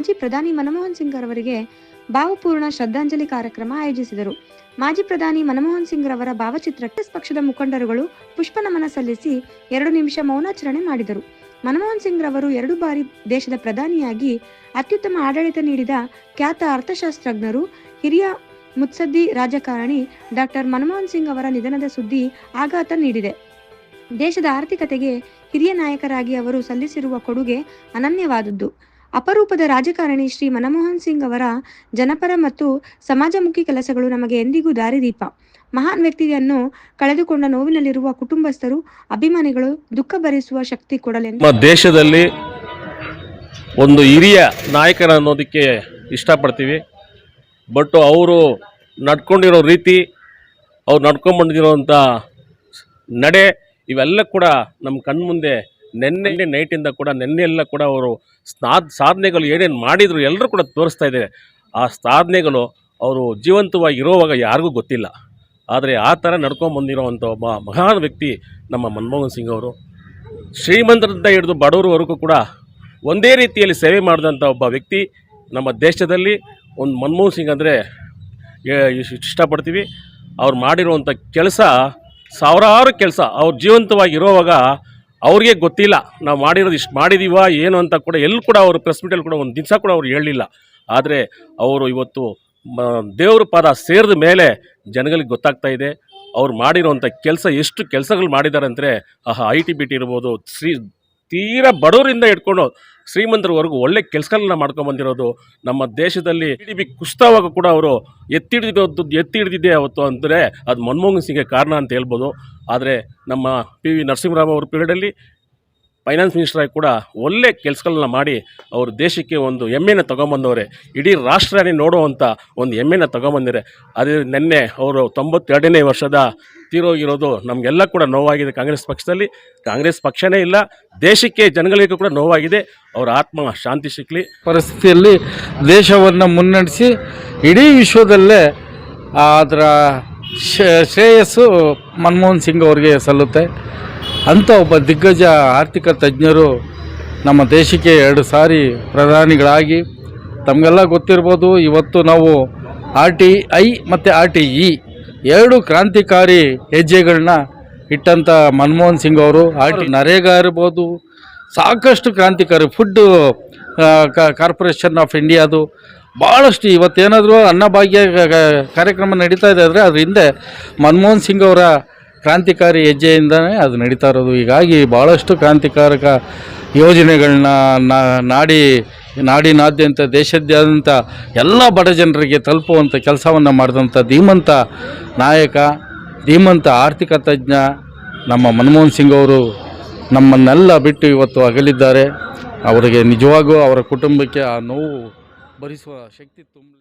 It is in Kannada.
ಮಾಜಿ ಪ್ರಧಾನಿ ಮನಮೋಹನ್ ಸಿಂಗ್ ಅವರಿಗೆ ಭಾವಪೂರ್ಣ ಶ್ರದ್ಧಾಂಜಲಿ ಕಾರ್ಯಕ್ರಮ ಆಯೋಜಿಸಿದರು. ಮಾಜಿ ಪ್ರಧಾನಿ ಮನಮೋಹನ್ ಸಿಂಗ್ ರವರ ಭಾವಚಿತ್ರಕ್ಕೆ ಪಕ್ಷದ ಮುಖಂಡರುಗಳು ಪುಷ್ಪ ನಮನ ಸಲ್ಲಿಸಿ ಎರಡು ನಿಮಿಷ ಮೌನಾಚರಣೆ ಮಾಡಿದರು. ಮನಮೋಹನ್ ಸಿಂಗ್ ರವರು ಎರಡು ಬಾರಿ ದೇಶದ ಪ್ರಧಾನಿಯಾಗಿ ಅತ್ಯುತ್ತಮ ಆಡಳಿತ ನೀಡಿದ ಖ್ಯಾತ ಅರ್ಥಶಾಸ್ತ್ರಜ್ಞರು, ಹಿರಿಯ ಮುತ್ಸದ್ದಿ ರಾಜಕಾರಣಿ ಡಾಕ್ಟರ್ ಮನಮೋಹನ್ ಸಿಂಗ್ ಅವರ ನಿಧನದ ಸುದ್ದಿ ಆಘಾತ ನೀಡಿದೆ. ದೇಶದ ಆರ್ಥಿಕತೆಗೆ ಹಿರಿಯ ನಾಯಕರಾಗಿ ಅವರು ಸಲ್ಲಿಸಿರುವ ಕೊಡುಗೆ ಅನನ್ಯವಾದದ್ದು. ಅಪರೂಪದ ರಾಜಕಾರಣಿ ಶ್ರೀ ಮನಮೋಹನ್ ಸಿಂಗ್ ಅವರ ಜನಪರ ಮತ್ತು ಸಮಾಜಮುಖಿ ಕೆಲಸಗಳು ನಮಗೆ ಎಂದಿಗೂ ದಾರಿದೀಪ. ಮಹಾನ್ ವ್ಯಕ್ತಿಯನ್ನು ಕಳೆದುಕೊಂಡ ನೋವಿನಲ್ಲಿರುವ ಕುಟುಂಬಸ್ಥರು, ಅಭಿಮಾನಿಗಳು ದುಃಖ ಭರಿಸುವ ಶಕ್ತಿ ಕೊಡಲೆಂದು. ದೇಶದಲ್ಲಿ ಒಂದು ಹಿರಿಯ ನಾಯಕರ ಅನ್ನೋದಕ್ಕೆ ಇಷ್ಟಪಡ್ತೀವಿ. ಬಟ್ ಅವರು ನಡ್ಕೊಂಡಿರೋ ರೀತಿ, ಅವ್ರು ನಡ್ಕೊಂಡ್ಬಂದಿರೋಂಥ ನಡೆ ಇವೆಲ್ಲ ಕೂಡ ನಮ್ಮ ಕಣ್ಮುಂದೆ ನೆನ್ನೆ ನೈಟಿಂದ ಕೂಡ ನೆನ್ನೆ ಎಲ್ಲ ಕೂಡ ಅವರು ಸ್ನಾದ್, ಸಾಧನೆಗಳು ಏನೇನು ಮಾಡಿದ್ರು ಎಲ್ಲರೂ ಕೂಡ ತೋರಿಸ್ತಾ ಇದ್ದಾರೆ. ಆ ಸಾಧನೆಗಳು ಅವರು ಜೀವಂತವಾಗಿ ಇರೋವಾಗ ಯಾರಿಗೂ ಗೊತ್ತಿಲ್ಲ. ಆದರೆ ಆ ಥರ ನಡ್ಕೊಂಬಂದಿರೋವಂಥ ಒಬ್ಬ ಮಹಾನ್ ವ್ಯಕ್ತಿ ನಮ್ಮ ಮನಮೋಹನ್ ಸಿಂಗ್ ಅವರು. ಶ್ರೀಮಂತರಿಂದ ಹಿಡಿದು ಬಡವರವರೆಗೂ ಕೂಡ ಒಂದೇ ರೀತಿಯಲ್ಲಿ ಸೇವೆ ಮಾಡಿದಂಥ ಒಬ್ಬ ವ್ಯಕ್ತಿ ನಮ್ಮ ದೇಶದಲ್ಲಿ. ಒಂದು ಮನಮೋಹನ್ ಸಿಂಗ್ ಅಂದರೆ ಇಷ್ಟಪಡ್ತೀವಿ ಅವ್ರು ಮಾಡಿರುವಂಥ ಕೆಲಸ, ಸಾವಿರಾರು ಕೆಲಸ, ಅವ್ರು ಜೀವಂತವಾಗಿ ಇರೋವಾಗ ಅವ್ರಿಗೆ ಗೊತ್ತಿಲ್ಲ. ನಾವು ಮಾಡಿರೋದು ಇಷ್ಟು ಮಾಡಿದೀವ, ಏನು ಅಂತ ಕೂಡ ಎಲ್ಲೂ ಕೂಡ ಅವರು ಪ್ರೆಸ್ ಮೀಟಲ್ಲಿ ಕೂಡ ಒಂದು ದಿವಸ ಕೂಡ ಅವ್ರು ಹೇಳಲಿಲ್ಲ. ಆದರೆ ಅವರು ಇವತ್ತು ದೇವ್ರ ಪಾದ ಸೇರಿದ ಮೇಲೆ ಜನಗಳಿಗೆ ಗೊತ್ತಾಗ್ತಾ ಇದೆ. ಅವ್ರು ಮಾಡಿರೋಂಥ ಕೆಲಸ, ಎಷ್ಟು ಕೆಲಸಗಳು ಮಾಡಿದ್ದಾರೆ ಅಂದರೆ, ಆಹಾ, ಐ ಟಿ, ಬಿ ಟಿ ಇರ್ಬೋದು, ಶ್ರೀ, ತೀರಾ ಬಡವರಿಂದ ಹಿಡ್ಕೊಂಡು ಶ್ರೀಮಂತರವರೆಗೂ ಒಳ್ಳೆ ಕೆಲಸಗಳನ್ನ ಮಾಡ್ಕೊಂಬಂದಿರೋದು ನಮ್ಮ ದೇಶದಲ್ಲಿ ಟಿ ಬಿ ಕುಸಿತವಾಗ ಕೂಡ ಅವರು ಎತ್ತಿ ಎತ್ತಿಡಿದಿದೆ ಎತ್ತಿ ಅವತ್ತು ಅಂದರೆ ಅದು ಮನಮೋಹನ್ ಸಿಂಗ್ಗೆ ಕಾರಣ ಅಂತ ಹೇಳ್ಬೋದು. ಆದರೆ ನಮ್ಮ ಪಿ ವಿ ನರಸಿಂಹರಾವ್ ಅವ್ರ ಪೀರಿಯಡಲ್ಲಿ ಫೈನಾನ್ಸ್ ಮಿನಿಸ್ಟರಾಗಿ ಕೂಡ ಒಳ್ಳೆ ಕೆಲಸಗಳನ್ನ ಮಾಡಿ ಅವರು ದೇಶಕ್ಕೆ ಒಂದು ಹೆಮ್ಮೆನ ತೊಗೊಂಬಂದವ್ರೆ. ಇಡೀ ರಾಷ್ಟ್ರನೇ ನೋಡುವಂಥ ಒಂದು ಹೆಮ್ಮೆನ ತೊಗೊಂಬಂದಿದೆ. ಅದೇ ನಿನ್ನೆ ಅವರು ತೊಂಬತ್ತೆರಡನೇ ವರ್ಷದ ತೀರೋಗಿರೋದು ನಮಗೆಲ್ಲ ಕೂಡ ನೋವಾಗಿದೆ ಕಾಂಗ್ರೆಸ್ ಪಕ್ಷದಲ್ಲಿ. ಕಾಂಗ್ರೆಸ್ ಪಕ್ಷನೇ ಇಲ್ಲ, ದೇಶಕ್ಕೆ ಜನಗಳಿಗೂ ಕೂಡ ನೋವಾಗಿದೆ. ಅವರ ಆತ್ಮ ಶಾಂತಿ ಸಿಕ್ಕಲಿ ಪರಿಸ್ಥಿತಿಯಲ್ಲಿ ದೇಶವನ್ನು ಮುನ್ನಡೆಸಿ ಇಡೀ ವಿಶ್ವದಲ್ಲೇ ಅದರ ಶ್ರೇಯಸ್ಸು ಮನಮೋಹನ್ ಸಿಂಗ್ ಅವರಿಗೆ ಸಲ್ಲುತ್ತೆ. ಅಂಥ ಒಬ್ಬ ದಿಗ್ಗಜ ಆರ್ಥಿಕ ತಜ್ಞರು ನಮ್ಮ ದೇಶಕ್ಕೆ ಎರಡು ಸಾರಿ ಪ್ರಧಾನಿಗಳಾಗಿ, ತಮಗೆಲ್ಲ ಗೊತ್ತಿರ್ಬೋದು, ಇವತ್ತು ನಾವು ಆರ್ ಟಿ ಐ ಮತ್ತು ಆರ್ ಟಿ ಇ ಎರಡು ಕ್ರಾಂತಿಕಾರಿ ಹೆಜ್ಜೆಗಳನ್ನ ಇಟ್ಟಂಥ ಮನಮೋಹನ್ ಸಿಂಗ್ ಅವರು, ಆರ್ ಟಿ ನರೇಗಾ ಇರ್ಬೋದು, ಸಾಕಷ್ಟು ಕ್ರಾಂತಿಕಾರಿ ಫುಡ್ಡು ಕಾರ್ಪೊರೇಷನ್ ಆಫ್ ಇಂಡಿಯಾದು ಭಾಳಷ್ಟು ಇವತ್ತೇನಾದರೂ ಅನ್ನಭಾಗ್ಯ ಕಾರ್ಯಕ್ರಮ ನಡೀತಾ ಇದೆ ಅಂದರೆ ಅದ್ರ ಹಿಂದೆ ಮನಮೋಹನ್ ಸಿಂಗ್ ಅವರ ಕ್ರಾಂತಿಕಾರಿ ಹೆಜ್ಜೆಯಿಂದನೇ ಅದು ನಡೀತಾ ಇರೋದು. ಹೀಗಾಗಿ ಭಾಳಷ್ಟು ಕ್ರಾಂತಿಕಾರಕ ಯೋಜನೆಗಳನ್ನ ನಾಡಿ, ನಾಡಿನಾದ್ಯಂತ, ದೇಶಾದ್ಯಂತ ಎಲ್ಲ ಬಡ ಜನರಿಗೆ ತಲುಪುವಂಥ ಕೆಲಸವನ್ನು ಮಾಡಿದಂಥ ಧೀಮಂತ ನಾಯಕ, ಧೀಮಂತ ಆರ್ಥಿಕ ತಜ್ಞ ನಮ್ಮ ಮನಮೋಹನ್ ಸಿಂಗ್ ಅವರು ನಮ್ಮನ್ನೆಲ್ಲ ಬಿಟ್ಟು ಇವತ್ತು ಅಗಲಿದ್ದಾರೆ. ಅವರಿಗೆ ನಿಜವಾಗೂ ಅವರ ಕುಟುಂಬಕ್ಕೆ ಆ ನೋವು ಭರಿಸುವ ಶಕ್ತಿ ತುಂಬ